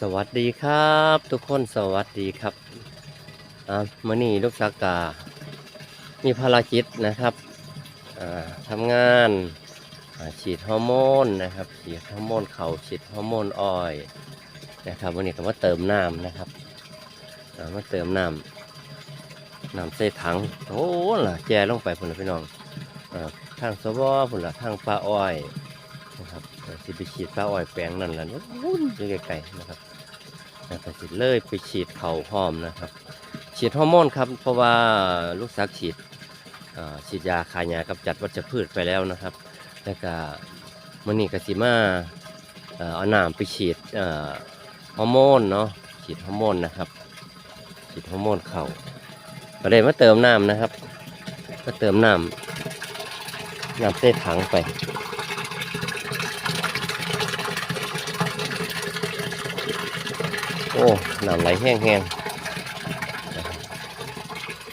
สวัสดีครับ ทุกคนสวัสดีครับอ่ามื่อนี้ลูกสากามีภารกิจนะครับอ่าทำงานฉีดฮอร์โมนนะครับฉีดฮอร์โมนเขาฉีดฮอร์โมนอ้อยนะครับวันนี้ก็มาเติมน้ำนะครับมาเติมน้ำน้ำใส่ถังโอ้ล่ะแจลงไปพุ่นละพี่น้องอทางสวอพุ่นละทางปลาอ้อยนะครับเอ่อสิไปฉีดปลาอ้อยแปลงนั่นแหละนู้นยู่ไกลๆนะครับ แล้วก็สิเลยไปฉีดเข่าพร้อมนะครับ ฉีดฮอร์โมนครับเพราะว่าลูกสาวฉีดฉีดยาคายากับจัดวัชพืชไปแล้วนะครับ แล้วก็มันนี่ก็สิมาเอ่อเอาน้ำไปฉีดฮอร์โมนเนาะฉีดฮอร์โมนนะครับฉีดฮอร์โมนเขาก็เลยมาเติมน้ำนะครับ ก็เติมน้ำน้ำเส้ถังไป อ้น้ำไหลแห้งๆ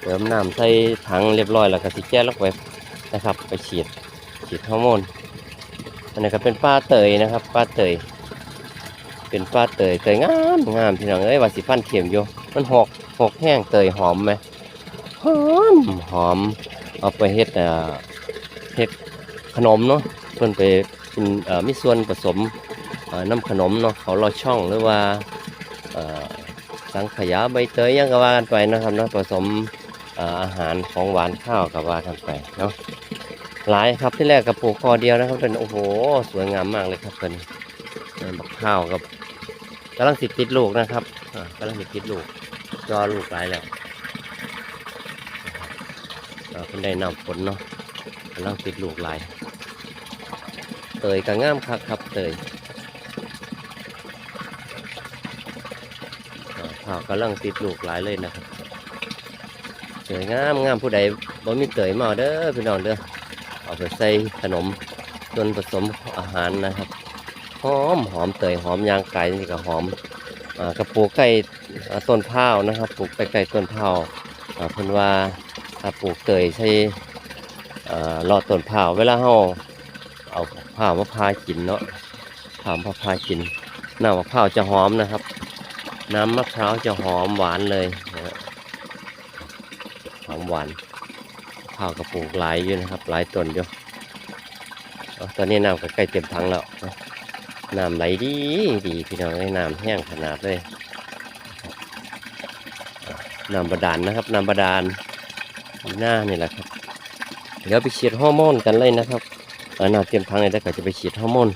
เติมน้ำใส่ถังเรียบร้อยแล้วก็สิแก้ลงไปนะครับ ไปฉีดฉีดฮอร์โมนอันนี้ก็เป็นป้าเตยนะครับป้าเตย เป็นป้าเตยเตยงามงามพี่น้องเอ้ยว่าสิพันเข็มอยู่มันหอกหอกแห้งเตยหอมไหมหอมหอมเอาไปเฮ็ดเอ่อเฮ็ดขนมเนาะเพิ่นไปเป็นมีส่วนผสมน้ำขนมเนาะเขาลอช่องหรือว่า สังขยาใบเตยยังก็ว่ากันไปนะครับเนาะผสมอาหารของหวานข้าวก็ว่ากันไปเนาะหลายครับที่แรกกับปลูกคอเดียวนะครับเป็นโอ้โหสวยงามมากเลยครับเป็นบักข้าวกับกำลังสิติดลูกนะครับอ่ากำลังสิติดลูกยอลูกหลายแล้วเป็นได้นำผลเนาะกำลังติดลูกหลายเตยก็งามครับครับเตย อ่ากำลังติดลูกหลายเลยนะครับสวยงามงามผู้ใดบ่มีเตยมาเอเด้อพี่น้องเด้อเอาไปใส่ขนมส่วนผสมอาหารนะครับหอมหอมเตยหอมยางไก่นี่ก็หอมอกระปูกใกล้อ่าต้นพร้านะครับ ปลูกใกล้ๆต้นพร้าเพิ่นว่าถ้าปลูกเตยใช้อ่รอดต้นพร้าเวลาเฮาเอาพร้ามาพากินเนาะพร้ามาพากินน้ำมะพร้าวจะหอมนะครับ น้ำมะพร้าวจะหอมหวานเลยนะหอมหวานข้าวกระปุกหลายอยู่นะครับ หลายต้นอยู่เอาตอนนี้น้ำก็ใกล้เต็มถังแล้วน้ำไหลดีดีพี่น้องไอ้ยน้ำแห้งขนาดเลยน้ำบาดาลนะครับน้ำบาดาลหน้านี่แหละครับเดี๋ยวไปฉีดฮอร์โมนกันเลยนะครับเอาน้ำเต็มถังเลยแล้วก็จะไปฉีดฮอร์โมน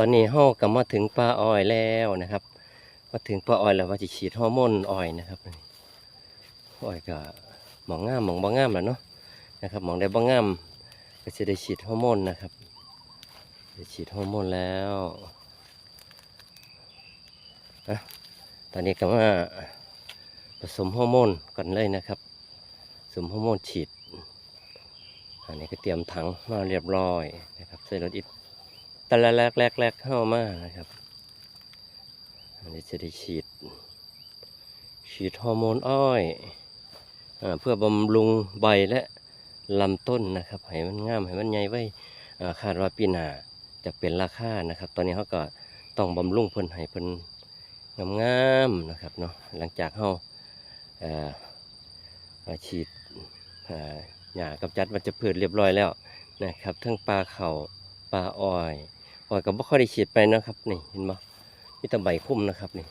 ตอนนี้เฮากลับมาถึงปลาอ้อยแล้วนะครับ มาถึงปลาอ้อยแล้วว่าจะฉีดฮอร์โมนอ้อยนะครับอ้อยก็หมองงามหมองบ่งงามแหล้วเนาะนะครับหมองได้บ่งงามก็จะได้ฉีดฮอร์โมนนะครับได้ฉีดฮอร์โมนแล้วอะตอนนี้ก็มาผสมฮอร์โมนกันเลยนะครับผสมฮอร์โมนฉีดอันนี้ก็เตรียมถังมาเรียบร้อยนะครับใส่รถอิฐ แต่ละแรกแรกแรกเข้ามานะครับอันนี้จะได้ฉีด ฉีดฮอร์โมนอ้อยอเพื่อบำรุงใบและลำต้นนะครับให้มันงามให้มันใหญ่ไว้คาดว่าปีหน้าจะเป็นราคานะครับ ตอนนี้เขาก็ต้องบำรุงเพิ่นให้เพิ่นงามๆนะครับเนาะหลังจากเขาเอ่ออ่าฉีดอ่าหญ้ากำจัดวัชพืชเรียบร้อยแล้วนะครับ ทั้งปลาเข่าปลาอ้อย อ้อยก็บ่ค่อยได้ฉีดไปนะครับนี่เห็นบ่มีแต่ใบคุ้มนะครับนี่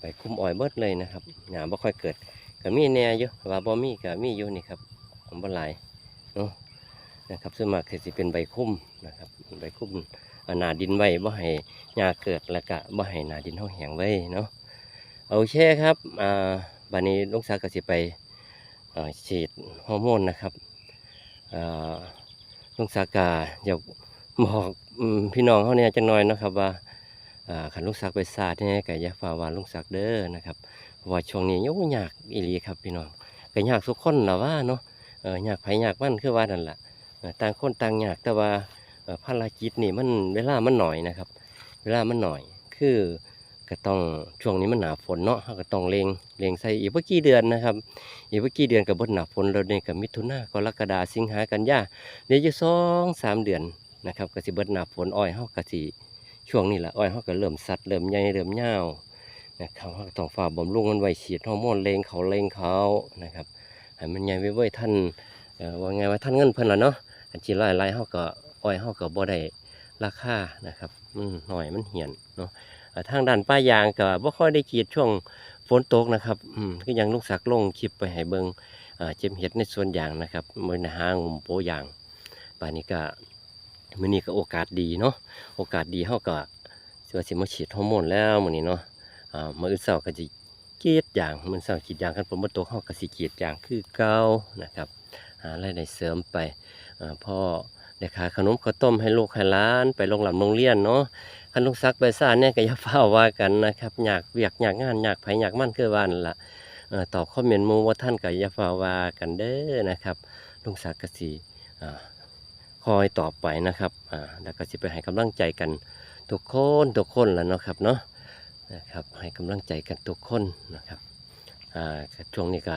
ไปคุมอ้อยเบิดเลยนะครับหยาบ่ค่อยเกิดก็มีแน่อยู่ว่าบ่มีก็มีอยู่นี่ครับผมบ่หลายเนาะนะครับส่วนมากคือสิเป็นใบคุ้มนะครับใบคุ้มหนาดินไว้บ่ให้หญ้าเกิดแล้วก็บ่ให้หนาดินเฮาแห้งไว้เนาะโอเคครับอ่าบัดนี้ลุงศักดิ์ก็สิไปฉีดฮอร์โมนนะครับอ่าลุงศักดิ์ก็อยาก บอกพี่น้องเฮาเนี่ยจังน้อยนะครับว่าขันลุงศักไปศาสตร์เนี่ยก็อย่าฝ่าว่าลุงศักเด้อนะครับว่าช่วงนี้ยุ่งยากอีหลีครับพี่น้องก็ยากทุกคนละว่าเนาะอยากไผยากมันคือว่านั่นแหละต่างคนต่างยากแต่ว่าภารกิจนี่มันเวลามันหน่อยนะครับ เวลามันหน่อยคือก็ต้องช่วงนี้มันหนาฝนเนาะก็ต้องเลงเลงใส่อีกเมื่อกี่เดือนนะครับอีกเมื่อกี่เดือนกับบนหนาฝนเราเนี่ยกับมิถุนากรกฎาสิงหากันยาเดี๋ยวจะสองสามเดือน นะครับก็สิเบิดหนาฝนอ้อยเฮาก็สิช่วงนี้แหละอ้อยเขาก็เริ่มสัดเริ่มใหญ่เริ่มยาวนะครับเขาต้องฝ่าบำรุงมันไว้ฉีดฮอร์โมนเลงเขาเลงเขานะครับให้มันใหญ่ไว้ไว้ท่านเออว่าไงว่าท่านเงินเพิ่นละเนาะอันจีไล่ไล่เขาก็อ้อยเขาก็บ่ได้ราคานะครับมันหน่อยมันเหี่ยนเนาะทางด้านป้ายางก็บ่ค่อยได้กรีดช่วงฝนตกนะครับอืมก็ยังลูกสักลงคลิปไปให้เบิงอ่าเจ็มเห็ดในส่วนยางนะครับมือหางุมโปยางป่านนี้ก็ มื้อนี้ก็โอกาสดีเนาะโอกาสดีเฮาก็สิว่าสิมาฉีดฮอร์โมนแล้วมื้อนี้เนาะอ่ามื้ออื่นเช้าก็สิกรีดยางมื้อเช้ากรีดยางกันฝนบ่ตกเฮาก็สิกรีดยางคือเก่านะครับหารายได้เสริมไปอ่าพ่อได้ขายขนมข้าวต้มให้ลูกให้หลานไปโรงหลับโรงเรียนเนาะคันลูกซักไปซ่านเนี่ยก็อย่าเฝ้าว่ากันนะครับอยากเวียกอยากงานอยากไผอยากมั่นคือว่านั่นล่ะต่อตอบคอมเมนต์มู่ว่าท่านก็อย่าเฝ้าวากันเด้อนะครับลุงศักดิ์กสิอ่า คอยตอบไปนะครับอ่าแล้วก็จะไปให้กำลังใจกันทุกคนทุกคนแล้วเนาะครับเนาะนะครับให้กำลังใจกันทุกคนนะครับอ่าช่วงนี้ก็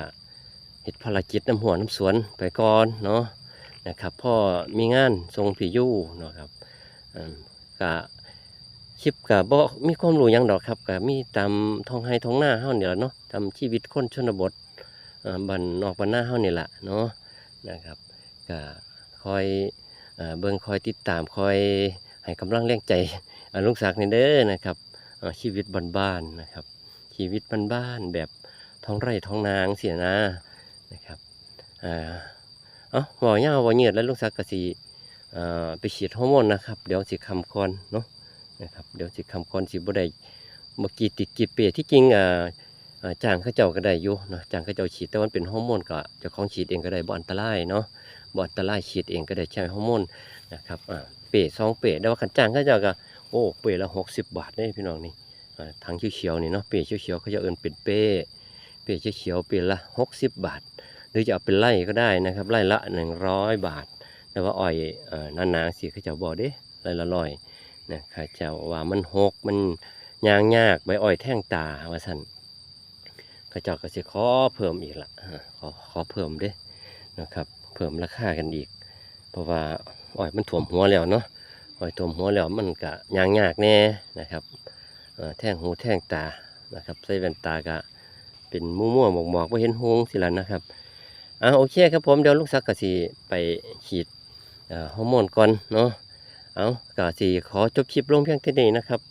เฮ็ดภารกิจน้ำหัวน้ำสวนไปก่อนเนาะนะครับพ่อมีงานทรงผียู่เนาะครับก็คลิปกับบ่มีความรู้ยังดอกครับก็มีตามท้องไห้ท้องหน้าเฮาเนี่แหละเนาะตามชีวิตคนชนบทบ้านนอกบ้านหน้าเฮาเนี่แหละเนาะนะครับก็คอย เอ่อเบิ่งคอยติดตามคอยให้กำลังแรงใจลุงศักดิ์นี่เด้อนะครับชีวิตบ้านๆนะครับ ชีวิตบ้านๆแบบท้องไร่ท้องนางเสียนะนะครับอ่าเอ้าบ่ยาวบ่เหยียดแล้วลุงศักดิ์ก็สิเอ่อไปฉีดฮอร์โมนนะครับ เดี๋ยวสิคำก่อนเนาะนะครับเดี๋ยวสิคำก่อนสิบ่ได้บ่อกี่ติดกีเปรที่จริงอ่าจ้างเขาเจ้าก็ได้อยู่เนาะจ้างเขาเจ้าฉีดแต่ว่ามันเป็นฮอร์โมนก็จ้าของฉีดเองก็ได้บ่อันตรายเนาะ บอันตรายฉีดเองก็ได้ใช้ฮอร์โมนนะครับเป๋สองเป๋แต่ว่าขันจ้างเขาจะก็โอ้เป๋ละหกสิบบาทได้พี่น้องนี่ทางเขียวๆนี่เนาะเป๋เขียวๆเขาจะเอินเป็นเป้เป๋เขียวเป๋ละหกสิบบาท หรือจะเอาเป็นไร่ก็ได้นะครับไร่ละหนึ่งร้อยบาท แต่ว่าอ้อยหนาๆสิเขาจะบอกเด้ไร่ละร้อยนะเขาเจ้าว่ามันหกมันยางยากใบอ้อยแท่งตาว่าสั่นเขาเจ้าก็สิขอเพิ่มอีกละขอขอเพิ่มเด้นะครับ เพิ่มราคากันอีก เพราะว่าอ้อยมันถ่วมหัวแล้วเนาะอ้อยถ่วมหัวแล้วมันกะยางยากแน่นะครับแท่งหูแท่งตานะครับใส่แว่นตากะเป็นมั่วมั่วหมอกหมอกว่าเห็นหงสิละนะครับอ่าโอเคครับผมเดี๋ยวลูกซักกะสีไปฉีดฮอร์โมนก่อนเนาะเอากะสีขอจบคลิปลงเพียงแค่นี้นะครับ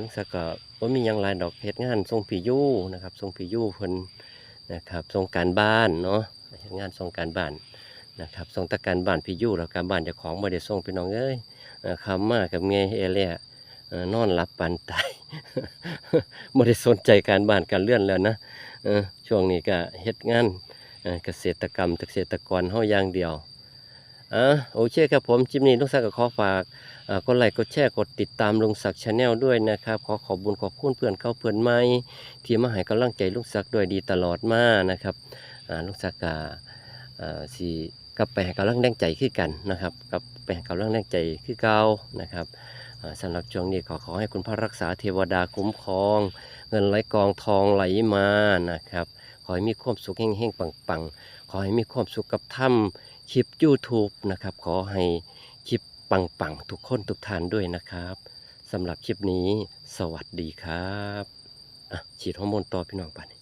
ลูกซักกะว่ามียังหลายดอกเฮ็ดงานทรงผียู่นะครับทรงผียู่เพิ่นนะครับทรงการบ้านเนาะ งานทรงการบ้านนะครับส่งตะการบ้านพี่ยู่แล้วการบ้านจ้าของบ่ได้ส่งพี่น้องเอ้ยเอ่อคำมากับเงยเอเล่เอ่อนอนหลับปันตายบ่ได้สนใจการบ้านการเลื่อนแล้วนะอช่วงนี้ก็เฮ็ดงานเกษตรกรรมเกษตรกรเฮาอย่างเดียวอะโอเคครับผมคลิปนี้ลุงศักดิ์ก็ขอฝากกดไลค์กดแชร์กดติดตามลุงศักดิ์ชาแนลด้วยนะครับ ขอขอบบุญขอบคุณเพื่อนเข้าเพื่อนใหม่ที่มาให้กำลังใจลุงศักดิ์ด้วยดีตลอดมานะครับ ลุงศักดิ์กาสีกับไปให้กำลังแรงใจคือกันนะครับกับไปให้กำลังแรงใจคือเก่านะครับอ่าสำหรับช่วงนี้ขอขอให้คุณพระรักษาเทวดาคุ้มครอง เงินไหลกองทองไหลมานะครับ ขอให้มีความสุขเฮงๆปังๆ ขอให้มีความสุขกับถ้ำคลิป YouTube นะครับ ขอให้คลิปปังๆ ทุกคนทุกท่านด้วยนะครับสำหรับคลิปนี้สวัสดีครับอะฉีดฮอร์โมนต่อพี่น้องไป